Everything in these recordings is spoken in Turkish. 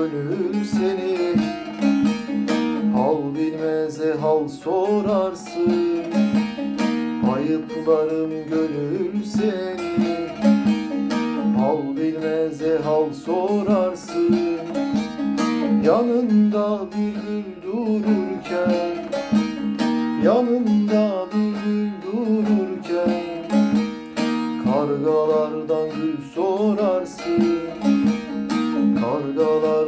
gönül seni. Hal bilmeze hal sorarsın. Ayıplarım gönül seni. Hal bilmeze hal sorarsın. Yanında bir gül dururken Yanında bir gül dururken Kargalardan gül sorarsın. Kargalar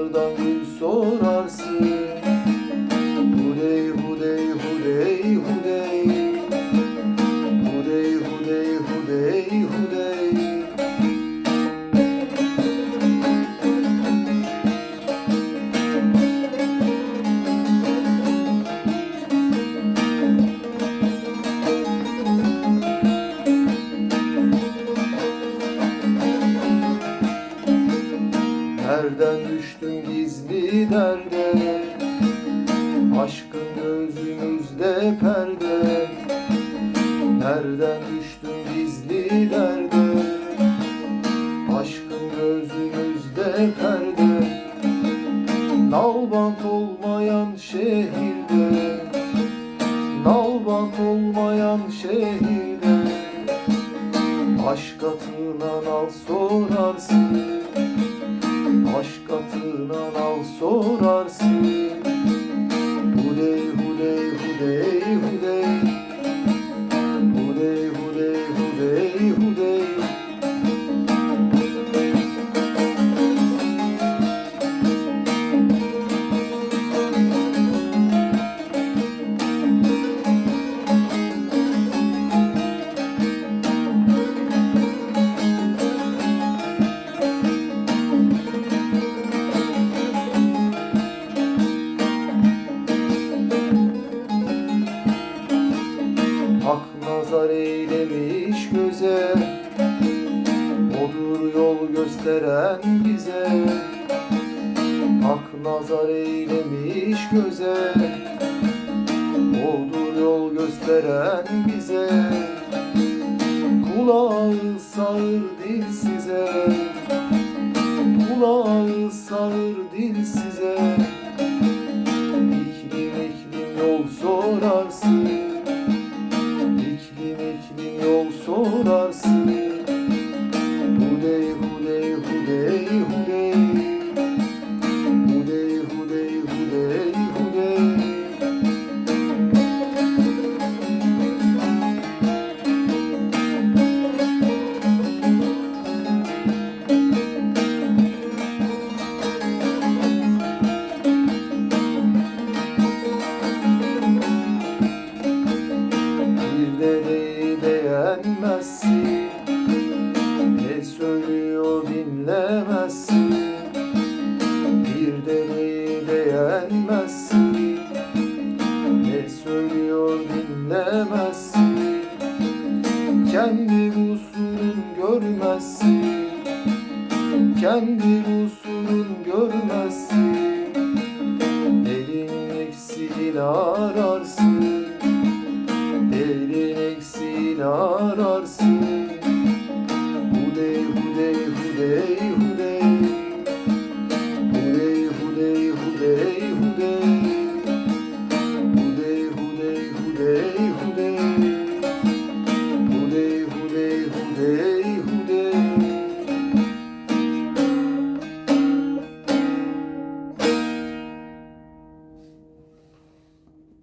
hudey hudey. Hudey hudey Nereden düştün gizli derde? Aşkın gözümüzde perde Nereden düştün gizli derde Aşkın gözümüzde perde Nalbant olmayan şehirde. Nalbant olmayan şehirde Aşk atına al sorarsın. Aşk atına al Odur yol gösteren bize Hak nazar eylemiş göze. Odur yol gösteren bize Kulağı sağır dil size. Kulağı sağır dil size İklim iklim yol sorarsın. İklim iklim yol sorarsın dinlemezsin Bir deneyi beğenmezsin. Ne söylüyor dinlemezsin. Kendi usulün görmezsin. Kendi usulün görmezsin. Elin eksiğini ararsın. Elin eksiğini ararsın